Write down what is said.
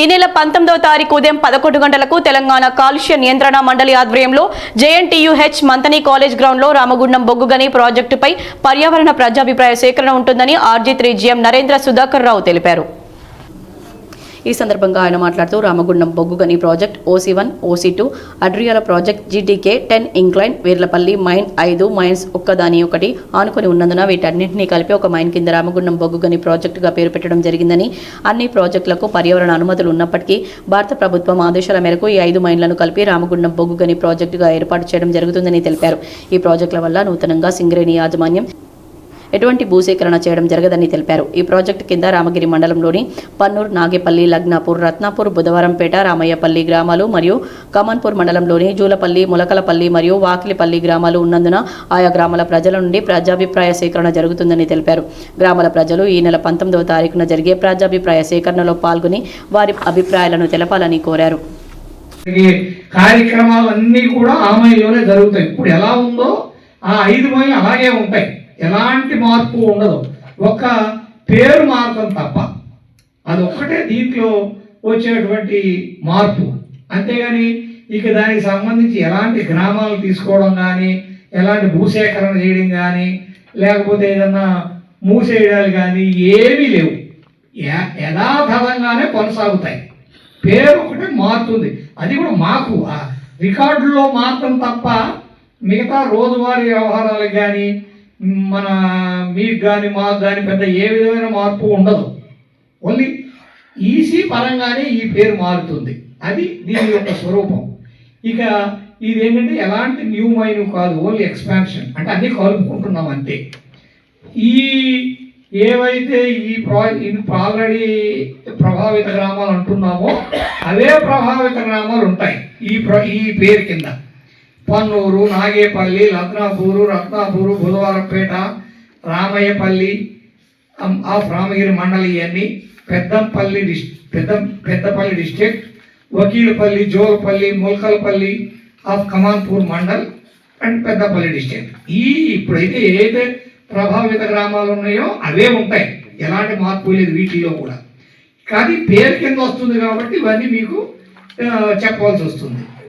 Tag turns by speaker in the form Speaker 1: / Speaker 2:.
Speaker 1: ఈ నెల పంతొమ్మిదవ తారీఖు ఉదయం పదకొండు గంటలకు తెలంగాణ కాలుష్య నియంత్రణ మండలి ఆధ్వర్యంలో జేఎన్టీయూహెచ్ మంతని కాలేజ్ గ్రౌండ్లో రామగుండం బొగ్గుగని ప్రాజెక్టుపై పర్యావరణ ప్రజాభిప్రాయ సేకరణ ఉంటుందని RG three GM Narendra Sudhakar Rao తెలిపారు. ఈ సందర్భంగా ఆయన మాట్లాడుతూ Ramagundam బొగ్గుగని project OC one OC two Adriyala project GTK ten incline Veerlapalli mine ఐదు మైన్స్ ఒక్కదాని ఒకటి ఆనుకొని ఉన్నందున వీటన్నింటినీ కలిపి ఒక మైన్ కింద రామగుండం బొగ్గుగని ప్రాజెక్టుగా పేరు పెట్టడం జరిగిందని అన్ని ప్రాజెక్టులకు పర్యావరణ అనుమతులు ఉన్నప్పటికీ భారత ప్రభుత్వం ఆదేశాల మేరకు ఈ ఐదు మైన్లను కలిపి రామగుండం బొగ్గుగని ప్రాజెక్టుగా ఏర్పాటు చేయడం జరుగుతుందని తెలిపారు. ఈ ప్రాజెక్టుల వల్ల నూతనంగా సింగరేణి యాజమాన్యం ఎటువంటి భూసేకరణ చేయడం జరగదని తెలిపారు. ఈ ప్రాజెక్టు కింద రామగిరి మండలంలోని పన్నూర్ నాగేపల్లి లగ్నాపూర్ రత్నాపూర్ బుధవారంపేట రామయ్యపల్లి గ్రామాలు మరియు కమన్పూర్ మండలంలోని జూలపల్లి ములకలపల్లి మరియు వాకిలిపల్లి గ్రామాలు ఉన్నందున ఆయా గ్రామాల ప్రజల నుండి ప్రజాభిప్రాయ సేకరణ జరుగుతుందని తెలిపారు. గ్రామాల ప్రజలు ఈ నెల పంతొమ్మిదవ తారీఖున జరిగే ప్రజాభిప్రాయ సేకరణలో పాల్గొని వారి అభిప్రాయాలను తెలపాలని కోరారు.
Speaker 2: కార్యక్రమాలన్నీ కూడా ఆ జరుగుతాయి. ఇప్పుడు ఎలా ఉందో ఆ ఐదు మైళ్ళు అలాగే ఉంటాయి. ఎలాంటి మార్పు ఉండదు. ఒక్క పేరు మారటం తప్ప అది ఒక్కటే దీంట్లో వచ్చేటువంటి మార్పు. అంతేగాని ఇక దానికి సంబంధించి ఎలాంటి గ్రామాలు తీసుకోవడం కానీ ఎలాంటి భూసేకరణ చేయడం కానీ లేకపోతే ఏదన్నా మూసేయడాలు కానీ ఏమీ లేవు. యా- యథాతథంగానే కొనసాగుతాయి. పేరు ఒకటి మారుతుంది. అది కూడా మాకు రికార్డుల్లో మాత్రం తప్ప మిగతా రోజువారీ వ్యవహారాలకు కానీ మన మీకు కానీ మాకు కానీ పెద్ద ఏ విధమైన మార్పు ఉండదు. ఓన్లీ ఈసీ పరంగానే ఈ పేరు మారుతుంది. అది దీని యొక్క స్వరూపం. ఇక ఇది ఏంటంటే ఎలాంటి న్యూ మైన్ కాదు ఓన్లీ ఎక్స్పాన్షన్. అంటే అన్నీ కలుపుకుంటున్నాం అంతే. ఈ ఏవైతే ఈ ప్రా ఆల్రెడీ ప్రభావిత గ్రామాలు అంటున్నామో అవే ప్రభావిత గ్రామాలు ఉంటాయి. ఈ ప్ర ఈ పేరు కింద. పన్నూరు నాగేపల్లి లత్నాపూరు రత్నాపూరు బుధవారంపేట రామయ్యపల్లి ఆఫ్ రామగిరి మండలి ఇవన్నీ పెద్దంపల్లి డిస్ పెద్ద Peddapalli district Vakilapalli Jogapalli Mulkalpalli of Kamanpur mandal and Peddapalli district. ఈ ఇప్పుడైతే ఏదైతే ప్రభావిత గ్రామాలు ఉన్నాయో అవే ఉంటాయి. ఎలాంటి మార్పు లేదు వీటిల్లో కూడా. కానీ పేరు కింద వస్తుంది కాబట్టి ఇవన్నీ మీకు చెప్పవలసి వస్తుంది.